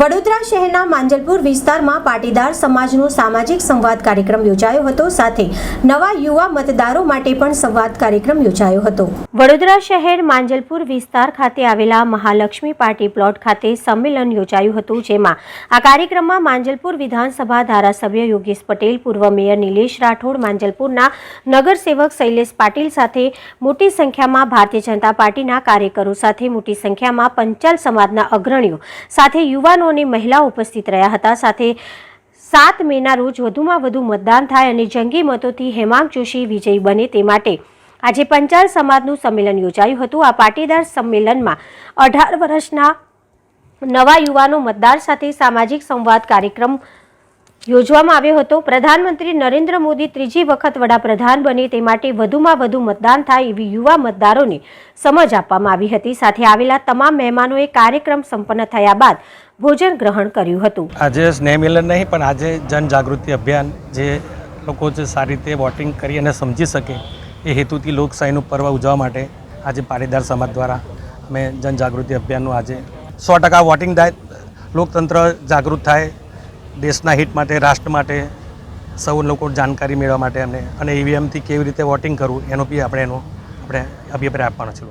વડોદરા શહેરના માંજલપુર વિસ્તારમાં પાટીદાર સમાજનો સામાજિક સંવાદ કાર્યક્રમ યોજાયો હતો. સાથે નવા યુવા મતદારો માટે પણ સંવાદ કાર્યક્રમ યોજાયો હતો. વડોદરા શહેર માંજલપુર વિસ્તાર ખાતે આવેલા મહાલક્ષ્મી પાર્ટી પ્લોટ ખાતે સંમેલન યોજાયું હતું, જેમાં આ કાર્યક્રમમાં માંજલપુર વિધાનસભા ધારાસભ્ય યોગેશ પટેલ, પૂર્વ મેયર નિલેશ રાઠોડ, માંજલપુરના નગરસેવક શૈલેષ પાટીલ સાથે મોટી સંખ્યામાં ભારતીય જનતા પાર્ટીના કાર્યકરો સાથે મોટી સંખ્યામાં પંચાલ સમાજના અગ્રણીઓ સાથે યુવાનો અને મહિલાઓ ઉપસ્થિત રહ્યા હતા. સાથે સાત મેના રોજ વધુમાં વધુ મતદાન થાય અને જંગી મતોથી હેમાંગ જોશી વિજયી બને તે માટે. આજે પંચાલ સમાજનું સંમેલન યોજાયું હતું. આ પાટીદાર સંમેલનમાં અઢાર વર્ષના નવા યુવાનો મતદાર સાથે સામાજિક સંવાદ કાર્યક્રમ યોજવામાં આવ્યો હતો. પ્રધાનમંત્રી નરેન્દ્ર મોદી ત્રીજી વખત વડાપ્રધાન બને તે માટે વધુમાં વધુ મતદાન થાય એવી યુવા મતદારોને સમજ આપવામાં આવી હતી. સાથે આવેલા તમામ મહેમાનોએ કાર્યક્રમ સંપન્ન થયા બાદ ભોજન ગ્રહણ કર્યું હતું. આજે સ્નેહ મિલન નહીં, પણ આજે જનજાગૃતિ અભિયાન જે લોકો જે સારી રીતે વોટિંગ કરી અને સમજી શકે એ હેતુથી લોકશાહીનું પર્વ ઉજવવા માટે આજે પાટીદાર સમાજ દ્વારા અમે જનજાગૃતિ અભિયાનનું આજે સો ટકા વોટિંગ થાય. લોકતંત્ર જાગૃત થાય. દેશના હિત માટે, રાષ્ટ્ર માટે સૌ લોકો જાણકારી મેળવવા માટે અમને અને ઈવીએમથી કેવી રીતે વોટિંગ કરવું, એનો બી આપણે એનો, આપણે અભિપ્રાય આપવાનો છે લોકો.